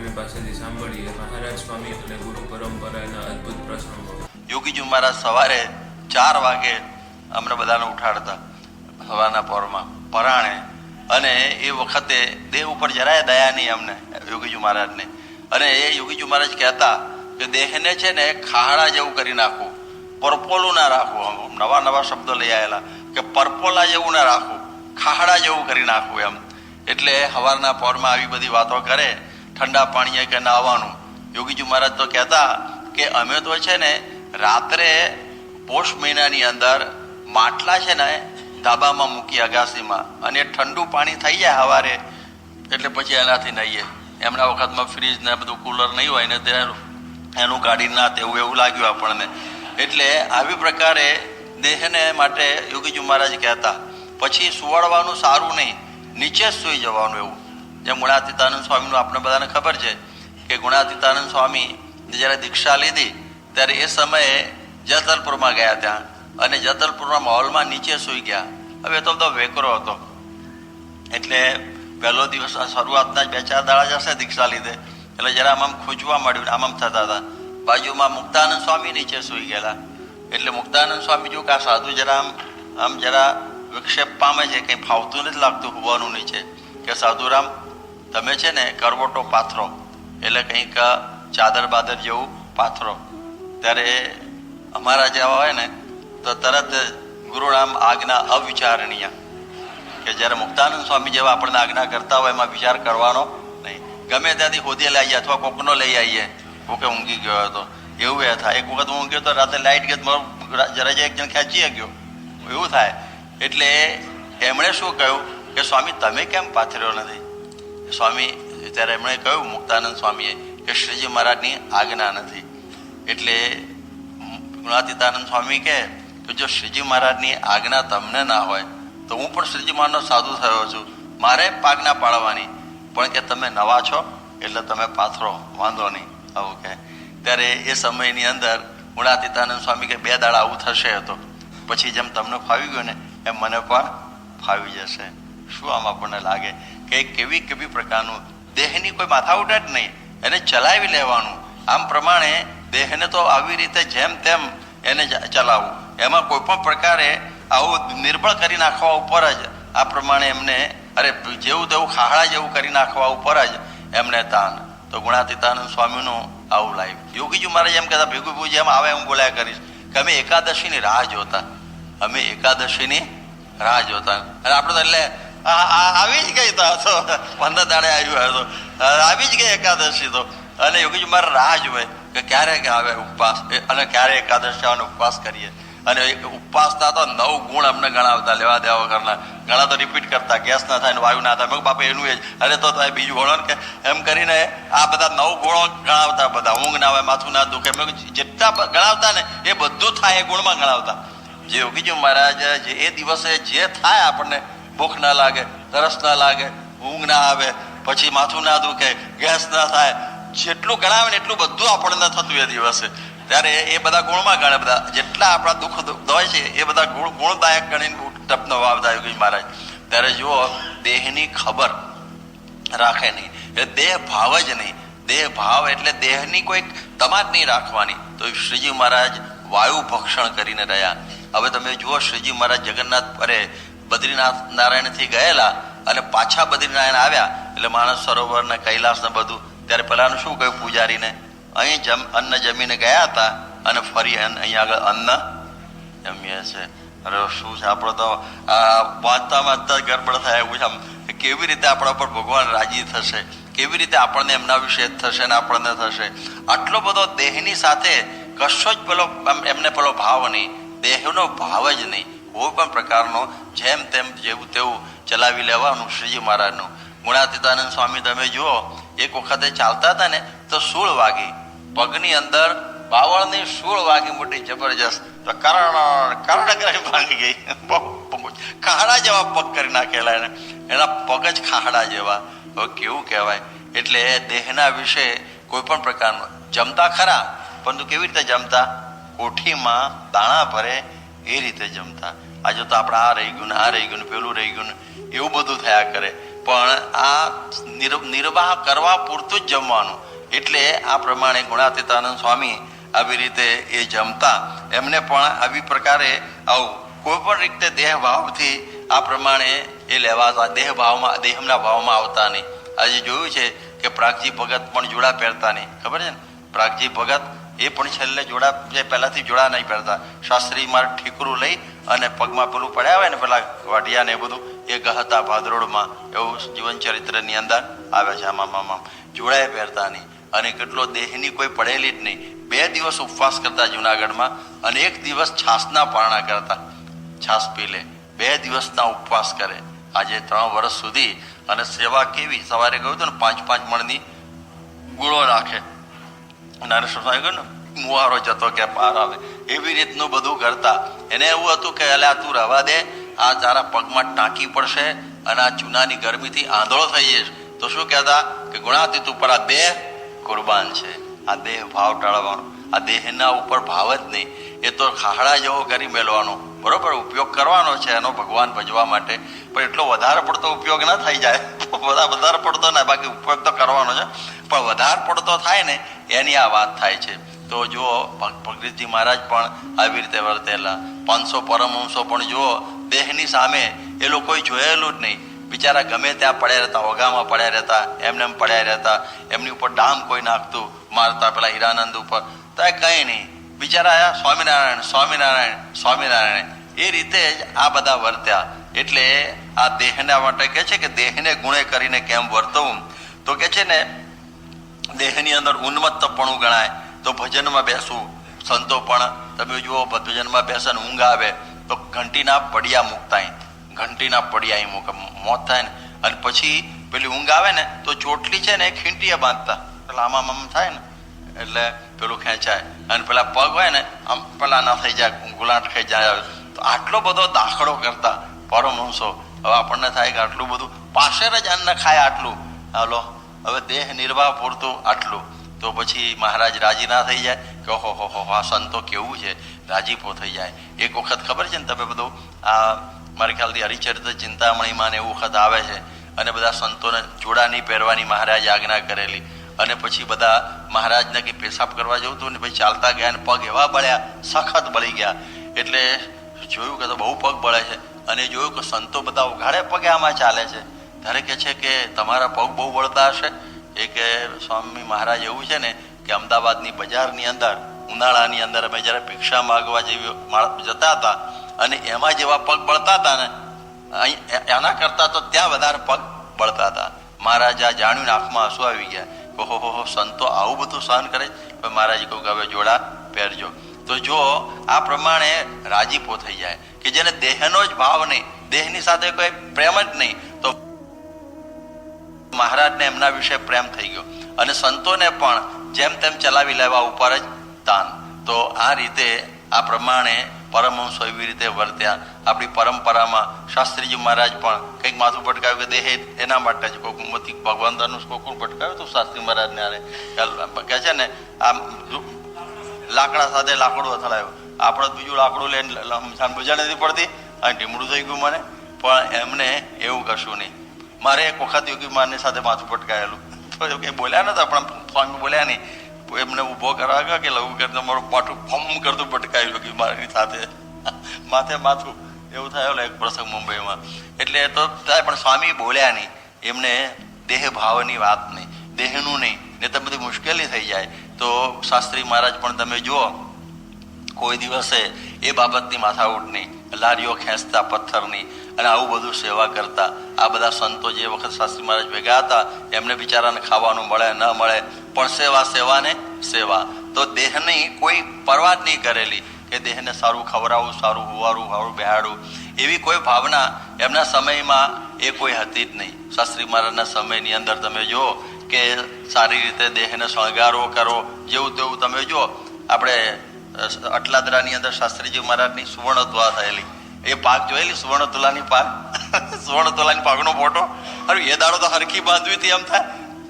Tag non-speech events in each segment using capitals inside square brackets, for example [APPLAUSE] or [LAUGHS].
સ્વામી પાસેથી સાંભળીએ મહારાજ સ્વામી અને ગુરુ પરંપરાના અદ્ભુત પ્રસંગો. યોગીજી મહારાજ સવારે ચાર વાગે અમને બધાને ઉઠાડતા સવારના પોરમાં પરાણે અને એ વખતે દેહ ઉપર જરાય દયા નહીં અમને યોગીજી મહારાજને. અને એ યોગીજી મહારાજ કહેતા કે દેહને છે ને ખાડા જેવું કરી નાખવું પરપોલું ના રાખવું નવા નવા શબ્દો લઈ આવેલા કે પરપોલા જેવું ના રાખવું ખાડા જેવું કરી નાખવું એમ. એટલે સવારના પોરમાં આવી બધી વાતો કરે ઠંડા પાણીએ કે નાહવાનું યોગીજી મહારાજ તો કહેતા કે અમે તો છે ને રાત્રે પોષ મહિનાની અંદર માટલા છે ને ધાબામાં મૂકી અગાસીમાં. અને ઠંડુ પાણી થઈ જાય સવારે, એટલે પછી એનાથી નહીએ. એમના વખતમાં ફ્રીજ ને બધું કુલર નહીં હોય ને તે એનું કાઢી ના તેવું એવું લાગ્યું આપણને. એટલે આવી પ્રકારે દેહને માટે યોગીજી મહારાજ કહેતા, પછી સુવાડવાનું સારું નહીં, નીચે સૂઈ જવાનું એવું. જેમ ગુણાતીતાનંદ સ્વામીનું આપણે બધાને ખબર છે કે ગુણાતીતાનંદ સ્વામી જ્યારે દીક્ષા લીધી, ત્યારે એ સમયે જતલપુરમાં ગયા ત્યાં અને જતલપુરના માહોલમાં નીચે સૂઈ ગયા. હવે તો બધો વેકરો હતો. એટલે પહેલો દિવસ શરૂઆતના જ બે ચાર દાડા જશે દીક્ષા લીધે. એટલે જરા આમ ખૂંચવા માંડ્યું, આમ આમ થતા હતા. બાજુમાં મુક્તાનંદ સ્વામી નીચે સૂઈ ગયેલા. એટલે મુક્તાનંદ સ્વામી જો કે આ સાધુ જરા આમ આમ જરા વિક્ષેપ પામે છે, કંઈ ફાવતું નથી લાગતું હોવાનું નીચે. કે સાધુરામ તમે છે ને કરવટો પાથરો, એટલે કંઈક ચાદર બાદર જેવું પાથરો. ત્યારે અમારા જેવા હોય ને, તો તરત ગુરુનામ આજ્ઞા અવિચારણીય. કે જ્યારે મુક્તાનંદ સ્વામી જેવા આપણને આજ્ઞા કરતા હોય, એમાં વિચાર કરવાનો નહીં. ગમે ત્યાંથી હોદીએ લઈ આવીએ અથવા કોકનો લઈ આવીએ. કોકે ઊંઘી ગયો હતો એવું એ થાય. એક વખત હું ઊંઘ્યો તો રાતે લાઇટ ગયો મારો જરા એક જણ ખેંચી ગયો. એવું થાય. એટલે એમણે શું કહ્યું કે, સ્વામી, તમે કેમ પાથર્યો નથી? સ્વામી, ત્યારે એમણે કહ્યું, મુક્તાનંદ સ્વામીએ, કે શ્રીજી મહારાજની આજ્ઞા નથી. એટલે ગુણાતીતાનંદ સ્વામી કહે કે જો શ્રીજી મહારાજની આજ્ઞા તમને ના હોય, તો હું પણ શ્રીજી મહારાજનો સાધુ થયો છું. મારે આજ્ઞા પાડવાની પણ કે તમે નવા છો, એટલે તમે પાથરો, વાંધો નહીં, આવું કહે. ત્યારે એ સમયની અંદર ગુણાતીતાનંદ સ્વામી કે બે દાડા આવું થશે હતો પછી જેમ તમને ફાવી ગયું ને, એમ મને પણ ફાવી જશે. શું આમ આપણને લાગે? કે કેવી કેવી પ્રકારનું, દેહની કોઈ માથાઉટ જ નહીં. એને ચલાવી લેવાનું. આમ પ્રમાણે દેહને તો આવી રીતે જેમ તેમ એને ચલાવવું. એમાં કોઈ પણ પ્રકારે આવું નિર્બળ કરી નાખવા ઉપર જ આ પ્રમાણે એમને, અરે જેવું તેવું ખાહડા જેવું કરી નાખવા ઉપર જ એમને તાન. તો ગુણાતીતાનંદ સ્વામીનું આવું લાઈવ યોગીજી મહારાજ એમ કહેતા, ભેગું ભેગું જેમ આવે હું બોલ્યા કરીશ. કે અમે એકાદશીની રાહ જોતા. અમે એકાદશીની રાહ જોતા. અને આપણે તો એટલે આવી જ ગઈ તો પંદર દાડે આવ્યું હતો આવી જ ગઈ એકાદશી તો. અને યોગીજી, મારે રાહ જોવે કે ક્યારે આવે ઉપવાસ. અને ક્યારે એકાદશી આવે ઉપવાસ કરીએ. અને ઉપવાસ થતા તો નવ ગુણ અમને ગણાવતા, લેવા દેવા વગરના ઘણા તો રિપીટ કરતા ગેસ ના થાય વાયુ ના થાય. મેં બાપા, એનું એ જ. અરે, તો થાય બીજું ગણો કે એમ કરીને આ બધા નવ ગુણો ગણાવતા બધા. ઊંઘ ના આવે, માથું ના દુખે. મેં જેટલા ગણાવતા ને એ બધું થાય એ ગુણમાં ગણાવતા. જે યોગીજી મહારાજ, જે એ દિવસે જે થાય આપણને ભૂખ ના લાગે, તરસ ના લાગે, ઊંઘ ના આવે, પછી માથું ના દુખે, ગેસ ના થાય, જેટલું ગણાવે ને એટલું બધું આપણને થતું એ દિવસે. ત્યારે એ બધા ગુણમાં ગણે, બધા જેટલા આપણા દુઃખ હોય છે, એ બધા ગુણ, ગુણદાયક ગણીને ટપનો વાવતા ગઈ મહારાજ. ત્યારે જુઓ, દેહની ખબર રાખે નહીં. એ દેહ ભાવ જ નહીં. દેહ ભાવ એટલે દેહની કોઈ તમાજ નહીં રાખવાની. તો શ્રીજી મહારાજ વાયુ ભક્ષણ કરીને રહ્યા. હવે તમે જુઓ, શ્રીજી મહારાજ જગન્નાથ અરે બદ્રીનાથ નારાયણથી ગયેલા અને પાછા બદ્રીનારાયણ આવ્યા, એટલે માણસ સરોવર ને કૈલાસ ને બધું. ત્યારે પેલાનું શું કહ્યું પૂજારીને? અહીં જમ, અન્ન જમીને ગયા હતા અને ફરી અહીંયા અહીં આગળ અન્ન જમીએ છે. અરે શું છે આપણો તો વાંચતા વાંચતા ગરબડ થાય એવું છે આમ. કેવી રીતે આપણા પર ભગવાન રાજી થશે? કેવી રીતે આપણને એમના વિશે થશે ને આપણને થશે? આટલો બધો દેહની સાથે કશો જ પેલો એમને પેલો ભાવ નહીં. દેહનો ભાવ જ નહીં. કોઈ પણ પ્રકારનો જેમ તેમ જેવું તેવું ચલાવી લેવાનું શ્રીજી મહારાજનું. ગુણાતીતાનંદ સ્વામી, તમે જુઓ, એક વખતે ચાલતા હતા ને, તો સૂળ વાગી. પગની અંદર બાવળની સૂળ વાગી મોટી જબરજસ્ત. તો કરણ કરણ કરી ભાંગી ગઈ. ખાડા જેવા પગ કરી નાખેલા એને. એના પગ જ ખાડા જેવા. હવે કેવું કહેવાય? એટલે દેહના વિશે કોઈ પણ પ્રકારનો જમતા ખરા, પરંતુ કેવી રીતે જમતા? કોઠીમાં દાણા ભરે એ રીતે જમતા. આજે તો આપણે આ રહી ગયું ને આ રહી ગયું ને પેલું રહી ગયું ને એવું બધું થયા કરે. પણ આ નિર- નિર્વાહ કરવા પૂરતું જ જમવાનું. એટલે આ પ્રમાણે ગુણાતીતાનંદ સ્વામી આવી રીતે એ જમતા. એમને પણ આવી પ્રકારે આવું કોઈ પણ રીતે દેહ ભાવથી આ પ્રમાણે એ લેવાતા. દેહ ભાવમાં દેહના ભાવમાં આવતા નહીં. આજે જોયું છે કે પ્રાગજી ભગત પણ જોડા પહેરતા નહીં. ખબર છે ને? પ્રાગજી ભગત એ પણ છેલ્લે જોડા જે પહેલાંથી જોડા નહીં પહેરતા. શાસ્ત્રી માર ઠીકરું લઈ અને પગમાં પેલું પડ્યા હોય ને પેલા વાઢિયા ને એ બધું, એ ગહતા ભાદરોડમાં એવું જીવન ચરિત્રની અંદર આવે છે આમાં આમાં જોડાએ પહેરતા નહીં. અને કેટલો દેહની કોઈ પડેલી જ નહીં. બે દિવસ ઉપવાસ કરતા જુનાગઢમાં અને એક દિવસ છાસના પારણા કરતા. છાસ પી લે. બે દિવસના ઉપવાસ કરે. આજે ત્રણ વર્ષ સુધી અને સેવા કેવી? સવારે ગયું હતું ને, પાંચ પાંચ મણની ગુળો રાખે. નરેશ સ્વામી કહ્યું ને, મુવારો જતો કે પાર આવે. એવી રીતનું બધું કરતા. એને એવું હતું કે, અલ્યા, તું રવા દે. આ તારા પગમાં ટાંકી પડશે અને આ ચૂનાની ગરમીથી આંધળો થઈ જઈશ. તો શું કહેતા? કે, ગુણાતીત ઉપર આ દેહ કુરબાન છે. આ દેહ ભાવ ટાળવાનો. આ દેહના ઉપર ભાવ જ નહીં. એ તો ખાહડા જેવો કરી મેળવાનો. બરોબર, ઉપયોગ કરવાનો છે એનો ભગવાન ભજવા માટે. પણ એટલો વધારે પડતો ઉપયોગ ના થઈ જાય. બધા વધારે પડતો ના બાકી ઉપયોગ તો કરવાનો છે. પણ વધારે પડતો થાય ને, એની આ વાત થાય છે. તો જુઓ, ભગ- મહારાજ પણ આવી રીતે વર્તેલા. પાંચસો પરમહંસો પણ જુઓ, દેહની સામે એ લોકોએ જોયેલું જ નહીં. બિચારા ગમે ત્યાં પડ્યા રહેતા, ઓગામાં પડ્યા રહેતા, એમને એમ પડ્યા રહેતા, એમની ઉપર ડામ કોઈ નાખતું, મારતા પેલા હીરાનંદ ઉપર. તો કંઈ નહીં. બિચારા સ્વામિનારાયણ સ્વામિનારાયણ સ્વામિનારાયણ. એ રીતે જ આ બધા વર્ત્યા. એટલે આ દેહના માટે કે છે કે દેહને ગુણે કરીને કેમ વર્તવું? તો કે છે ને, દેહની અંદર ઉન્મત્તપણું ગણાય. તો ભજનમાં બેસવું સંતો પણ, તમે જુઓ, ભજનમાં બેસે ને ઊંઘ આવે. તો ઘંટીના પડિયા મૂકતા ઘંટીના પડિયા મૂકે. મોત થાય ને. અને પછી પેલી ઊંઘ આવે ને, તો ચોટલી છે ને ખીંટીએ બાંધતા. એટલે આમાં આમ થાય ને. એટલે પેલું ખેંચાય. અને પેલા પગ હોય ને, આમ પેલા ના થઈ જાય ગુલાટ ખેંચાય આટલો બધો દાખલો કરતા. પરમહંસો હવે આપણને થાય કે આટલું બધું. પાછળ જ અન્ન ખાય આટલું. હાલો. હવે દેહ નિર્વાહ પૂરતું આટલું. તો પછી મહારાજ રાજી ના થઈ જાય કે ઓહો, હો હો આ સંતો કેવું છે? રાજીપો થઈ જાય. એક વખત ખબર છે ને તમે બધું? આ મારી ખ્યાલથી હરિચરિત્ર ચિંતામણીમાં ને એવું વખત આવે છે. અને બધા સંતોને જોડા નહીં પહેરવાની મહારાજ આજ્ઞા કરેલી. અને પછી બધા મહારાજને કે પેશાબ કરવા જવું હતું ને પછી ચાલતા ગયા ને પગ એવા બળ્યા, સખત બળી ગયા. એટલે જોયું કે તો બહુ પગ બળે છે. અને જોયું કે સંતો બધા ઉઘાડે પગે આમાં ચાલે છે. ત્યારે કે છે કે તમારા પગ બહુ બળતા હશે? એ કે સ્વામી મહારાજ એવું છે ને કે અમદાવાદની બજારની અંદર, ઉનાળાની અંદર અમે જ્યારે ભિક્ષા માગવા જેવી જતા હતા અને એમાં જેવા પગ બળતા હતા ને એના કરતા તો ત્યાં વધારે પગ બળતા હતા. મહારાજા જાણ્યું આંખમાં આંસુ આવી ગયા. ઓહો, હો સંતો આવું બધું સહન કરે મહારાજ કહું કે હવે જોડા પહેરજો. તો જો આ પ્રમાણે રાજીપો થઈ જાય કે જેને દેહનો જ ભાવ નહીં, દેહની સાથે કોઈ પ્રેમ જ નહીં, તો મહારાજને એમના વિશે પ્રેમ થઈ ગયો. અને સંતોને પણ જેમ તેમ ચલાવી લેવા ઉપર જ તાન. તો આ રીતે આ પ્રમાણે પરમહંસો એવી રીતે વર્ત્યા. આપણી પરંપરામાં શાસ્ત્રીજી મહારાજ પણ કંઈક માથું પટકાવ્યું કે દેહ એના માટે જ કોક ભગવાન ભગવાનનું કોકું પટકાવ્યું હતું શાસ્ત્રી મહારાજને આરે કહે છે ને? આમ લાકડા સાથે લાકડું અથડાયું. આપણે બીજું લાકડું લઈને હમસાન મજા નથી પડતી. અને ઢીમડું થઈ ગયું મને. પણ એમને એવું કશું નહીં. મારે એક વખત યોગી મારની સાથે માથું પટકાયેલું. તો એ બોલ્યા નતા, પણ સ્વામી બોલ્યા નહીં. એમને ઊભો કરાવ્યા કે લઘુ કરતો મારું પાઠું ફમ કરતું પટકાયું યોગી મારની સાથે. માથે માથું. એવું થયેલું એક પ્રસંગ મુંબઈમાં. એટલે તો થાય, પણ સ્વામી બોલ્યા નહીં. એમને દેહ ભાવની વાત નહીં. દેહનું નહીં. ને તો બધી મુશ્કેલી થઈ જાય. તો શાસ્ત્રી મહારાજ પણ તમે જુઓ, કોઈ દિવસે એ બાબતની માથાઉટ નહીં લારીઓ ખેંચતા, પથ્થરની અને આવું બધું સેવા કરતા, આ બધા સંતો જે વખત શાસ્ત્રી મહારાજ ભેગા હતા, એમને બિચારાને ખાવાનું મળે, ન મળે, પણ સેવા, સેવાને સેવા. તો દેહની કોઈ પરવા જ નહીં કરેલી કે દેહને સારું ખવડાવવું સારું હોવારું, સારું બેહાડવું. એવી કોઈ ભાવના એમના સમયમાં એ કોઈ હતી જ નહીં. શાસ્ત્રી મહારાજના સમયની અંદર તમે જુઓ કે સારી રીતે દેહને શણગારો કરો, જેવું તેવું તમે જુઓ. આપણે અટલાદરાની અંદર શાસ્ત્રીજી મહારાજની સુવર્ણ ધ્વા થયેલી. એ પાક જોયેલી? સુવર્ણ તુલાની પાક? [LAUGHS] સુવર્ણ તુલાની પાકનો ફોટો? અરે, એ દાડો તો હરખી બાંધવી હતી એમ થાય.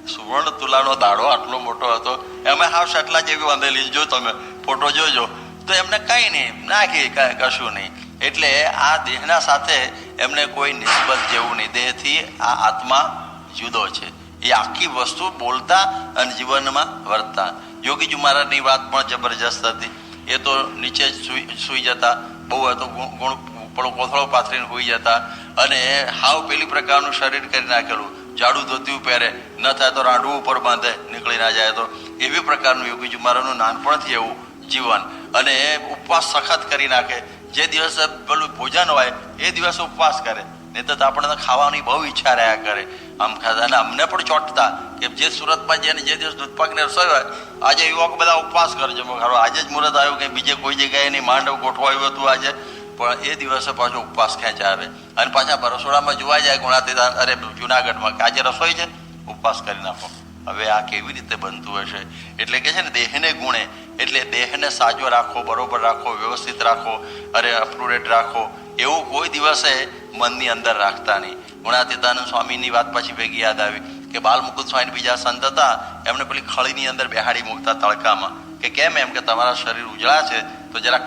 સુવર્ણ તુલાનો દાડો આટલો મોટો હતો. એમાં હાવ શટલા જેવી બાંધેલી. જો તમે ફોટો જોજો. તો એમને કંઈ નહીં. નાખી કશું નહીં. એટલે આ દેહના સાથે એમને કોઈ નિસ્બત જેવું નહીં. દેહથી આ આત્મા જુદો છે. એ આખી વસ્તુ બોલતા અને જીવનમાં વર્તતા. યોગીજી મહારાજની વાત પણ જબરજસ્ત હતી. એ તો નીચે જ સુઈ જતા. બહુ હતો ગુણ પેલો કોથળો પાથરીને હોઈ જતા. અને હાવ પેલી પ્રકારનું શરીર કરી નાખેલું. જાડું ધોતિયું પહેરે. ન થાય તો રાંડવું ઉપર બાંધે. નીકળી ના જાય તો. એવી પ્રકારનું યોગીજી મહારાજનું નાનપણથી એવું જીવન. અને ઉપવાસ સખત કરી નાખે. જે દિવસે પેલું ભોજન હોય, એ દિવસે ઉપવાસ કરે. નહીં તો આપણને ખાવાની બહુ ઈચ્છા રહ્યા કરે. આમ ખાતા અને અમને પણ ચોંટતા કે જે સુરતમાં જેને જે દિવસ દૂધપાકની રસોઈ હોય, આજે યુવક બધા ઉપવાસ કરજો. ખરો આજે જ મુહૂર્ત આવ્યું કે બીજે કોઈ જગ્યાએ નહીં, માંડવ ગોઠવાયું હતું આજે. પણ એ દિવસે પાછો ઉપવાસ ખેંચા આવે અને પાછા રસોડામાં જોવા જાય ગુણાતીતા અરે, જુનાગઢમાં, કે આજે રસોઈ છે, ઉપવાસ કરી નાખો. હવે આ કેવી રીતે બનતું હશે? એટલે કે છે ને, દેહને ગુણે. એટલે દેહને સાજો રાખો, બરોબર રાખો, વ્યવસ્થિત રાખો, અરે અપટુડેટ રાખો. એવું કોઈ દિવસે મનની અંદર રાખતા નહીં. ગુણાતીતાનંદ સ્વામીની વાત પછી ભેગી યાદ આવી કે બાલમુકુદ સ્વામી બીજા સંત હતા એમને પેલી ખળીની અંદર બેહાડી મૂકતા તડકામાં. કે કેમ? એમ કે તમારા શરીર ઉજળા છે, તો જરા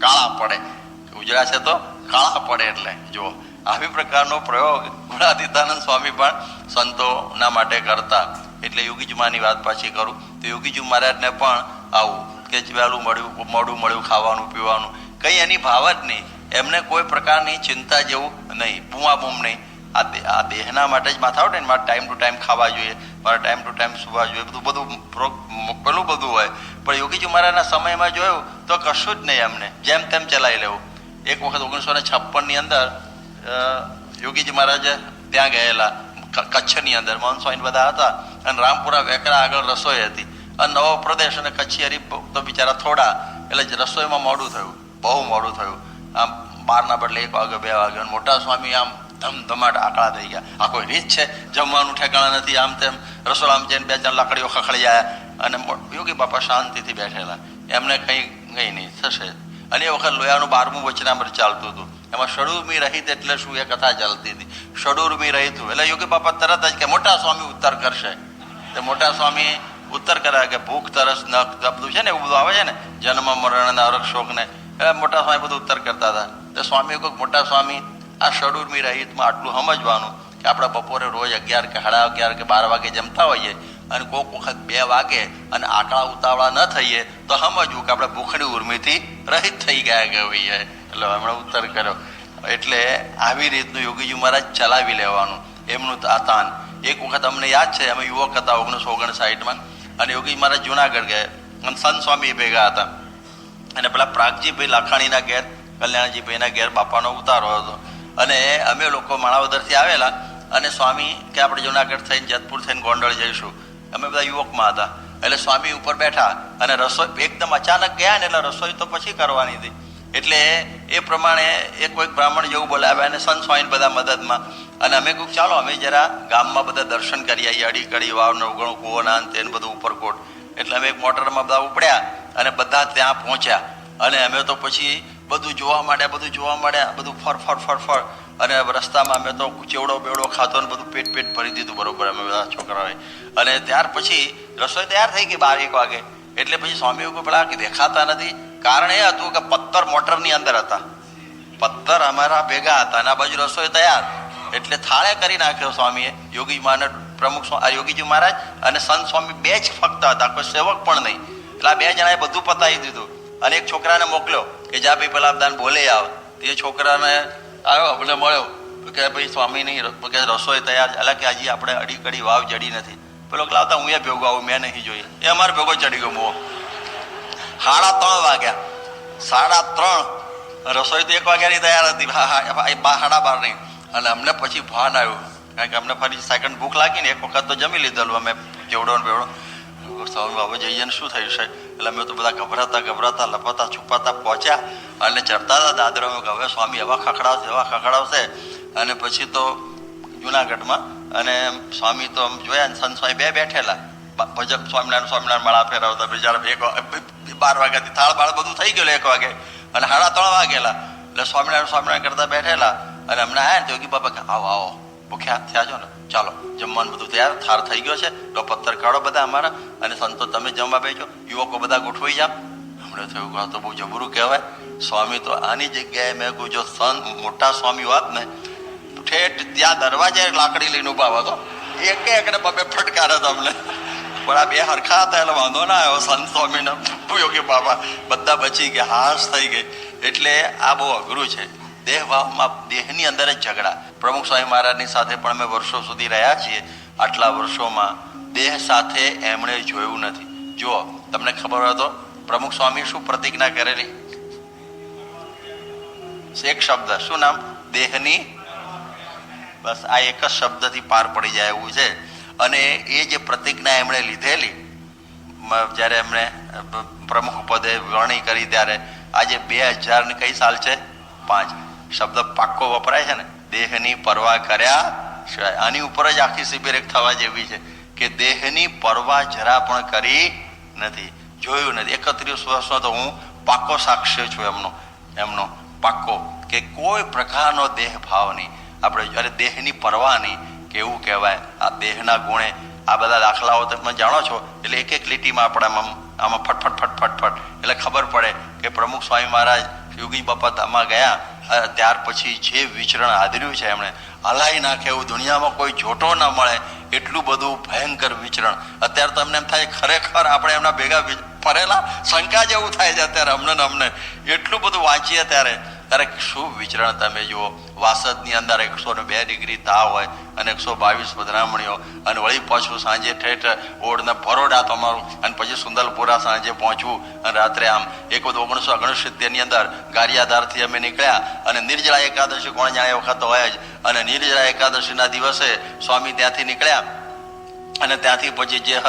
કાળા પડે. ઉજળા છે તો કાળા પડે એટલે. જુઓ, આવી પ્રકારનો પ્રયોગ ગુણાતીતાનંદ સ્વામી પણ સંતોના માટે કરતા. એટલે યોગીજુમાની વાત પાછી કરું. તો યોગીજુ મહારાજને પણ આવું કે વહેલું મળ્યું, મોડું મળ્યું, ખાવાનું, પીવાનું, કંઈ એની ભાવ જ નહીં. એમને કોઈ પ્રકારની ચિંતા જેવું નહીં બૂમા બૂમ નહીં. આ આ દેહના માટે જ માથા ને મારે ટાઈમ ટુ ટાઈમ ખાવા જોઈએ, મારે ટાઈમ ટુ ટાઈમ સુવા જોઈએ, બધું બધું પેલું બધું હોય. પણ યોગીજી મહારાજના સમયમાં જોયું તો કશું જ નહીં એમને, જેમ તેમ ચલાવી લેવું. એક વખત ઓગણીસો ને છપ્પનની અંદર યોગીજી મહારાજ ત્યાં ગયેલા કચ્છની અંદર મોહન સ્વામી બધા હતા. અને રામપુરા વેકરા આગળ રસોઈ હતી. અને નવો પ્રદેશ અને કચ્છી તો બિચારા થોડા, એટલે જ રસોઈમાં મોડું થયું. બહુ મોડું થયું. આમ બારના બદલે એક વાગે, બે વાગે. મોટા સ્વામી આમ ધમધમાટ આકડા થઈ ગયા. આ કોઈ રીત છે? જમવાનું ઠેકાણા નથી. આમ તેમ રસોડામાં જઈને બે ચાર લાકડીઓ ખખડી અને યોગી બાપા શાંતિથી બેઠેલા. એમને કંઈ કંઈ નહીં. થશે. અને એ વખત લોયાનું બારમું વચનામૃત ચાલતું હતું. એમાં ષડુર્મી રહિત એટલે શું એ કથા ચાલતી હતી. ષડુર્મી રહિત એટલે યોગી બાપા તરત જ કે મોટા સ્વામી ઉત્તર કરશે. તે મોટા સ્વામી ઉત્તર કર્યા કે ભૂખ, તરસ, નખ બધું છે ને, એવું બધું આવે છે ને, જન્મ, મરણ ને અરક શોક ને મોટા સ્વામી બધું ઉત્તર કરતા હતા. તો સ્વામી કોઈ મોટા સ્વામી આ ષડુર્મી રહિતમાં આટલું સમજવાનું કે આપણે બપોરે રોજ અગિયાર કે સાડા અગિયાર કે બાર વાગે જમતા હોઈએ અને કોઈક વખત બે વાગે અને આકડા ઉતાવળા ન થઈએ તો સમજવું કે આપણે ભૂખની ઉર્મિથી રહિત થઈ ગયા કે હોઈએ. એટલે હમણાં ઉત્તર કર્યો. એટલે આવી રીતનું યોગીજી મહારાજ ચલાવી લેવાનું. એમનું તાતાન એક વખત અમને યાદ છે, અમે યુવક હતા ઓગણીસો ઓગણસાઠમાં, અને યોગી મહારાજ જુનાગઢ ગયા. અને સંત સ્વામી ભેગા હતા. અને પેલા પ્રાગજીભાઈ લાખાણીના ઘેર, કલ્યાણજીભાઈના ઘેર બાપાનો ઉતારો હતો. અને અમે લોકો માણાવદરથી આવેલા, અને સ્વામી કે આપણે જુનાગઢ થઈને, જેતપુર થઈને ગોંડળ જઈશું. અમે બધા યુવકમાં હતા. એટલે સ્વામી ઉપર બેઠા, અને રસોઈ, એકદમ અચાનક ગયા ને એટલે રસોઈ તો પછી કરવાની હતી. એટલે એ પ્રમાણે એ કોઈક બ્રાહ્મણ જેવું બોલાવ્યા અને સંત સ્વામી બધા મદદમાં. અને અમે કહ્યું ચાલો, અમે જરા ગામમાં બધા દર્શન કરી આવીએ અડી કડી વાવ નવગણું કુવોના અંતે બધું ઉપરકોટ. એટલે અમે એક મોટરમાં બધા ઉપડ્યા અને બધા ત્યાં પહોંચ્યા. અને અમે તો પછી બધું જોવા માંડ્યા, બધું જોવા માંડ્યા, બધું ફર ફર ફર ફર. અને રસ્તામાં અમે તો ચેવડો બેવડો ખાતો ને બધું પેટ પેટ ભરી દીધું બરોબર અમે બધા છોકરાઓએ. અને ત્યાર પછી રસોઈ તૈયાર થઈ ગઈ બાર એક વાગે. એટલે પછી સ્વામીઓ કોઈ પેલા દેખાતા નથી. કારણ એ હતું કે પથ્થર મોટરની અંદર હતા. પથ્થર અમારા ભેગા હતા અને આ બાજુ રસોઈ તૈયાર. એટલે થાળે કરી નાખ્યો સ્વામીએ, યોગી માને પ્રમુખ યોગીજી મહારાજ અને સંત સ્વામી બે જ ફક્ત હતા, કોઈ સેવક પણ નહીં. એટલે આ બે જણાએ બધું પતાવી દીધું. અને એક છોકરાને મોકલ્યો કે જા ભાઈ પેલા દાન બોલે આવ. તે છોકરાને આવ્યો, અમને મળ્યો. કે ભાઈ સ્વામીની નહીં કે રસોઈ તૈયાર. એટલે કે હજી આપણે અડી કડી વાવ જડી નથી. પેલો લાવતા હું એ ભેગો આવું, મેં નહીં જોઈએ એ અમારો ભેગો ચડી ગયો મોહ સાડા ત્રણ વાગ્યા. સાડા ત્રણ. રસોઈ તો એક વાગ્યાની તૈયાર હતી. સાડા નહીં અને અમને પછી ભાન આવ્યું. કારણ કે અમને ફરી સેકન્ડ ભૂખ લાગી ને એક વખત તો જમી લીધેલું. અમે કેવડો ને બેવડો. બાબા જઈએ ને શું થયું છે એટલે અમે તો બધા ગભરાતા ગભરાતા, લપાતા, છુપાતા પહોંચ્યા અને ચડતા હતા દાદરામાં કે હવે સ્વામી એવા ખખડાવશે એવા ખખડાવશે. અને પછી તો જુનાગઢમાં અને સ્વામી તો આમ જોયા ને, સંત સ્વામી બે બેઠેલા. ભજપ સ્વામિનારાયણ સ્વામિનારાયણ માળા ફેરવતા બિચારા એક બાર વાગ્યાથી થાળ બાળ બધું થઈ ગયેલું એક વાગે. અને સાડા ત્રણ વાગેલા. એટલે સ્વામિનારાયણ સ્વામિનારાયણ કરતા બેઠેલા. અને અમને આયા ને યોગી બાબા કે, આવો આવો. ભૂખ્યા થયા છો ને. ચાલો, જમવાનું બધું તૈયાર. થાળ થઈ ગયો છે. તો પથ્થર કાઢો બધા અમારા. અને સંતો તમે જમવા બેજો. યુવકો બધા ગોઠવાઈ જાઓ. હમણે થયું તો બહુ જબરું કહેવાય. સ્વામી તો આની જગ્યાએ મેં કહ્યું, જો સંત, મોટા સ્વામી વાત ને ઠેઠ ત્યાં દરવાજે લાકડી લઈને ઊભા હતો એક એકને બબે ફટકારે તમને. પણ આ બે હરખા હતા એટલે વાંધો ના આવ્યો, સંત સ્વામીને. યોગી બાબા બધા બચી ગયા, હાશ થઈ ગઈ. એટલે આ બહુ અઘરું છે. દેહ દેહની અંદર જ ઝઘડા. પ્રમુખ સ્વામી મહારાજની સાથે પણ અમે વર્ષો સુધી રહ્યા છીએ. આટલા વર્ષોમાં દેહ સાથે એમણે જોયું નથી. જુઓ, તમને ખબર હોય તો પ્રમુખ સ્વામી શું પ્રતિજ્ઞા કરેલી? એક શબ્દ. શું નામ? દેહની? બસ, આ એક જ શબ્દથી પાર પડી જાય એવું છે. અને એ જે પ્રતિજ્ઞા એમણે લીધેલી જ્યારે એમણે પ્રમુખ પદે વરણી કરી ત્યારે, આજે બે હજાર ને કઈ સાલ છે? પાંચ. શબ્દ પાક્કો વપરાય છે ને? દેહની પરવા કર્યા આની ઉપર જ આખી શિબિર એક થવા જેવી છે કે દેહની પરવા જરા પણ કરી નથી. જોયું નથી. એકત્રીસ વર્ષનો તો હું પાક્કો સાક્ષ્ય છું એમનો એમનો પાક્કો કે કોઈ પ્રકારનો દેહ ભાવ નહીં. આપણે જ્યારે દેહની પરવા નહીં કેવું કહેવાય? આ દેહના ગુણે આ બધા દાખલાઓ તમે જાણો છો? એટલે એક એક લીટીમાં આપણે આમાં આમાં ફટફટ ફટફટ ફટ એટલે ખબર પડે કે પ્રમુખ સ્વામી મહારાજ યોગી બાપા ધામમાં ગયા ત્યાર પછી જે વિચરણ આદર્યું છે એમણે હલાઈ નાખે એવું દુનિયામાં કોઈ જોટો ન મળે એટલું બધું ભયંકર વિચરણ. અત્યારે તો એમને એમ થાય, ખરેખર આપણે એમના ભેગા ફરેલા? શંકા જેવું થાય છે અત્યારે અમને ને અમને. એટલું બધું વાંચીએ ત્યારે ત્યારે શું વિચરણ? તમે જુઓ, વાસદની અંદર એકસો ને બે ડિગ્રી તાવ હોય અને એકસો બાવીસ પધરામણીઓ અને વળી પાછું સાંજે ઠેઠ ઓળને ભરોડા તમારું અને પછી સુંદરપુરા સાંજે પહોંચવું અને રાત્રે આમ એક વખત ઓગણીસો ઓગણસિત્તેરની અંદર ગારિયાધારથી અમે નીકળ્યા અને નિર્જળા એકાદશી કોણ જાણે વખત હોય જ. અને નિર્જળા એકાદશીના દિવસે સ્વામી ત્યાંથી નીકળ્યા અને ત્યાંથી પછી જે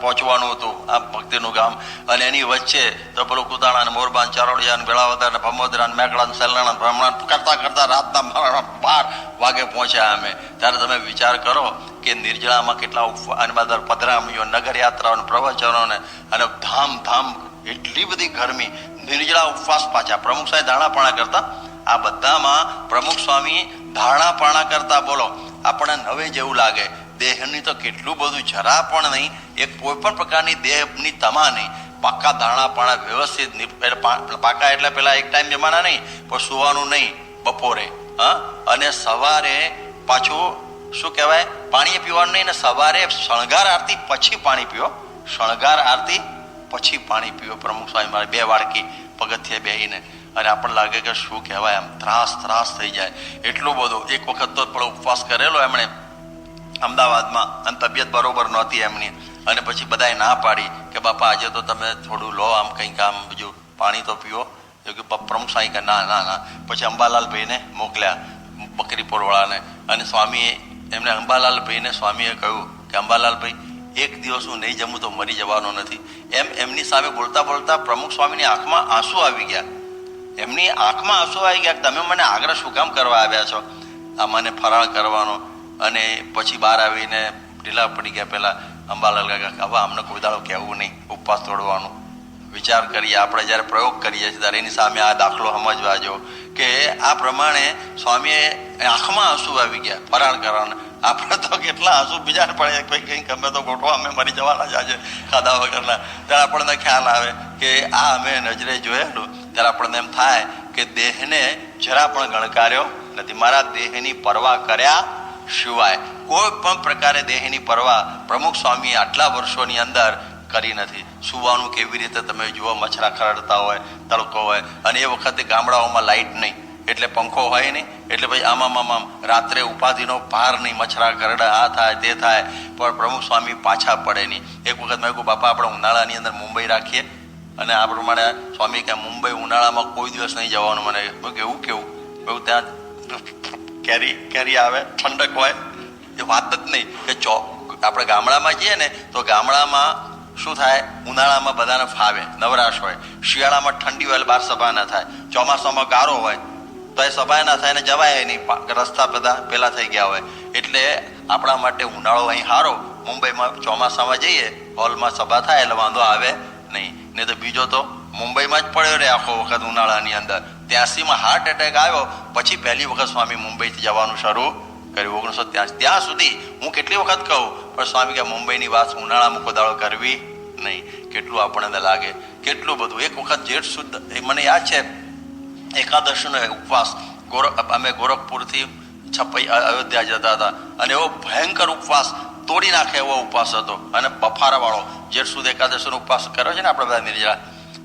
પહોંચવાનું હતું, આ ભક્તિનું ગામ. અને એની વચ્ચે તો પેલું કુતાણા મોરબાન ચારોડિયા ભેળાવદર ને ભમોદરા મેકડા સેલણા ભ્રમણા કરતા કરતા રાતના બાર વાગે પહોંચ્યા અમે. ત્યારે તમે વિચાર કરો કે નિર્જળામાં કેટલા અનબાદર અને બધા પધરામણીઓ નગર યાત્રાઓ પ્રવચનો ને અને ધામ ધામ એટલી બધી ગરમી, નિર્જળા ઉપવાસ પાછા. પ્રમુખ સાહેબ ધાણાપાણા કરતા? આ બધામાં પ્રમુખ સ્વામી ધારણાપાણા કરતા બોલો. આપણને નવે જેવું લાગે. દેહની તો કેટલું બધું જરા પણ નહીં, એક કોઈ પણ પ્રકારની દેહની તમા નહીં. પાકા ધારણાપાણા વ્યવસ્થિત નિ- પાકા એટલે પેલા એક ટાઈમ જમાના નહીં, પણ સુવાનું નહીં બપોરે, હા? અને સવારે પાછું શું કહેવાય? પાણી પીવાનું નહીં, ને સવારે શણગાર આરતી પછી પાણી પીવો શણગાર આરતી પછી પાણી પીવો પ્રમુખ સ્વામી મારે બે વાડકી પગથિયે બેહીને. અને આપણને લાગે કે શું કહેવાય આમ ત્રાસ ત્રાસ થઈ જાય. એટલું બધું. એક વખત તો પણ ઉપવાસ કરેલો એમણે. અમદાવાદમાં. અને તબિયત બરોબર નહોતી એમની. અને પછી બધાએ ના પાડી કે, બાપા, આજે તો તમે થોડું લો, આમ કંઈક આમ બીજું પાણી તો પીઓ. કે પ્રમુખ સાંઈ કે, ના ના ના. પછી અંબાલાલભાઈને મોકલ્યા બકરીપોરવાળાને અને સ્વામીએ, એમને અંબાલાલભાઈને સ્વામીએ કહ્યું કે, અંબાલાલભાઈ, એક દિવસ હું નહીં જમું તો મરી જવાનો નથી. એમ એમની સામે બોલતા બોલતા પ્રમુખ સ્વામીની આંખમાં આંસુ આવી ગયા. એમની આંખમાં આંસુ આવી ગયા તમે મને આગ્રહ શું કામ કરવા આવ્યા છો? આ મને ફરાળ કરવાનો અને પછી બહાર આવીને ઢીલા પડી ગયા પેલા અંબાલાલ કાકા હવે અમને કોઈ દાડો કહેવું નહીં, ઉપવાસ તોડવાનું. વિચાર કરીએ, આપણે જ્યારે પ્રયોગ કરીએ છીએ, ત્યારે એની સામે આ દાખલો સમજવા જો કે આ પ્રમાણે સ્વામીએ આંખમાં આંસુ આવી ગયા ફરાણ કરવાના આપણે તો કેટલા આંસુ બીજાને પડે કંઈ કંઈક અમે તો ગોઠવા, અમે મરી જવાના જ આજે ખાધા વગરના. ત્યારે આપણને ખ્યાલ આવે કે આ અમે નજરે જોયેલું. ત્યારે આપણને એમ થાય કે દેહને જરા પણ ગણકાર્યો નથી. મારા દેહની પરવા કર્યા સિવાય કોઈ પણ પ્રકારે દેહની પરવા પ્રમુખ સ્વામી આટલા વર્ષોની અંદર કરી નથી. સુવાનું કેવી રીતે તમે જુઓ, મચ્છરા ખરડતા હોય, તડકો હોય, અને એ વખતે ગામડાઓમાં લાઇટ નહીં. એટલે પંખો હોય નહીં. એટલે ભાઈ આમામ આમામ રાત્રે ઉપાધિનો પાર નહીં. મચ્છરા કરડા આ થાય, તે થાય. પણ પ્રમુખ સ્વામી પાછા પડે નહીં. એક વખત મેં કહ્યું બાપા, આપણે ઉનાળાની અંદર મુંબઈ રાખીએ. અને આ પ્રમાણે સ્વામી કે મુંબઈ ઉનાળામાં કોઈ દિવસ નહીં જવાનું. મને એવું કેવું? મેં ત્યાં કેરી કેરી આવે, ઠંડક હોય, એ વાત જ નહીં કે ચો આપણે ગામડામાં જઈએ ને, તો ગામડામાં શું થાય? ઉનાળામાં બધાને ફાવે, નવરાશ હોય. શિયાળામાં ઠંડી હોય બહાર સભા ના થાય. ચોમાસામાં ગારો હોય, તો એ સભા ના થાય ને જવાય નહીં. રસ્તા બધા પેલા થઈ ગયા હોય. એટલે આપણા માટે ઉનાળો અહીં સારો. મુંબઈમાં ચોમાસામાં જઈએ, હોલમાં સભા થાય એટલે વાંધો આવે નહીં. નહીં તો બીજો તો મુંબઈમાં જ પડ્યો રહે આખો વખત ઉનાળાની અંદર. ત્યાંસીમાં હાર્ટ એટેક આવ્યો, પછી પહેલી વખત સ્વામી મુંબઈથી જવાનું શરૂ કર્યું. ઓગણીસો ત્યાં સુધી હું કેટલી વખત કહું, પણ સ્વામી કે મુંબઈની વાત ઉનાળામાં કોઈ કરવી નહીં. કેટલું આપણને લાગે, કેટલું બધું. એક વખત જેઠ શુદ્ધ એ મને યાદ છે, એકાદશીનો ઉપવાસ, ગોરખ, અમે ગોરખપુરથી છપ્પઈ અયોધ્યા જતા હતા. અને એવો ભયંકર ઉપવાસ તોડી નાખે એવો ઉપવાસ હતો. અને બફારાવાળો, જેઠ સુદ એકાદશીનો ઉપવાસ કર્યો છે ને આપણે બધા નિર્જળા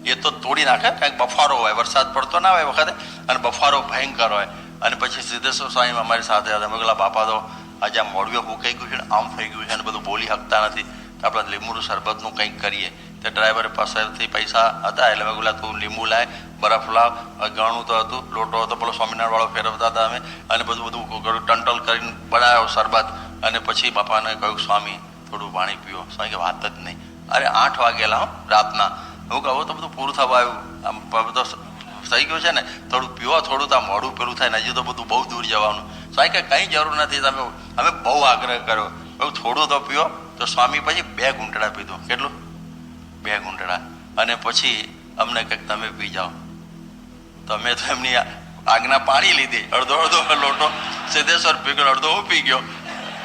એ તો તોડી નાખે. કંઈક બફારો હોય, વરસાદ પડતો ના હોય વખતે, અને બફારો ભયંકર હોય. અને પછી સિદ્ધેશ્વર સ્વામી અમારી સાથે હતા. મગલા બાપા, તો આજે આ મોઢું ભૂકાઈ ગયું છે ને, આમ થઈ ગયું છે અને બધું બોલી શકતા નથી. તો આપણે લીંબુનું શરબતનું કંઈક કરીએ. તે ડ્રાઈવર પાસેથી પૈસા હતા, એટલે મેં કહેલા તું લીંબુ લાય, બરફ લાવ. ગણું તો હતું, લોટો હતો, પેલો સ્વામિનારાયણ વાળો ફેરવતા હતા અમે. અને બધું બધું ટંટલ કરીને બનાવ્યો શરબત. અને પછી બાપાને કહ્યું, સ્વામી, થોડું પાણી પીવો સ્વામી કે વાત જ નહીં. અરે આઠ વાગેલા હો, રાતના. હું કહું તો બધું પૂરું થવા આવ્યું. આમ બધો તો થઈ ગયું છે ને, થોડું પીવો, થોડું તો મોડું પેલું થાય ને, હજી તો બધું બહુ દૂર જવાનું. સ્વામી કે કંઈ જરૂર નથી, તમે અમે બહુ આગ્રહ કર્યો. બહુ થોડું તો પીવો, તો સ્વામી પછી બે ઘૂંટડા પીધું. કેટલું? બે ઘૂંટડા. અને પછી અમને કંઈક તમે પી જાઓ. તમે તો એમની આજ્ઞા પાણી લીધી. અડધો અડધો લોટો સિદ્ધેશ્વર પી ગયો અડધો હું પી ગયો.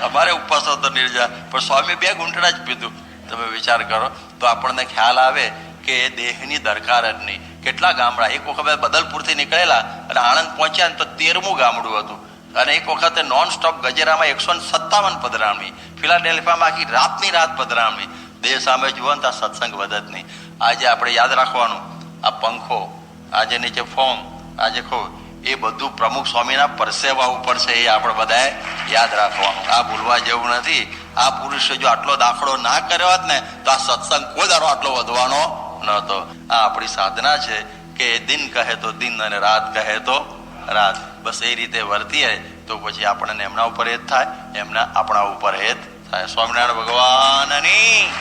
અમારે ઉપવાસ હતો નિર્જા. પણ સ્વામી બે ઘૂંટડા જ પીધું. તમે વિચાર કરો, તો આપણને ખ્યાલ આવે કે દેહની દરકાર જ નહીં. કેટલા ગામડા, એક વખત બદલપુરથી નીકળેલા, અને આણંદ પહોંચ્યા ને તો તેરમું ગામડું હતું. અને એક વખતે નોન સ્ટોપ ગજેરામાં એકસો સત્તાવન પધરામણી ફિલાડેલ્ફિયામાં આખી રાતની રાત પધરામણી દેહ સામે જુઓ ને સત્સંગ વધત નહીં. આજે આપણે યાદ રાખવાનું, આ પંખો, આજે નીચે ફોર્મ આજે ખો, એ બધું પ્રમુખ સ્વામીના પરસેવા ઉપર છે એ આપણે બધાએ યાદ રાખવાનું. આ ભૂલવા જેવું નથી. આ પુરુષે જો આટલો દાખલો ના કર્યો હોત ને, તો આ સત્સંગ કોઈ દાડો આટલો વધવાનો નહોતો આ આપણી સાધના છે કે દિન કહે તો દિન અને રાત કહે તો રાત. બસ એ રીતે વર્તીએ તો પછી આપણને એમના ઉપર હેત થાય, એમના આપણા ઉપર હેત થાય. સ્વામિનારાયણ ભગવાનની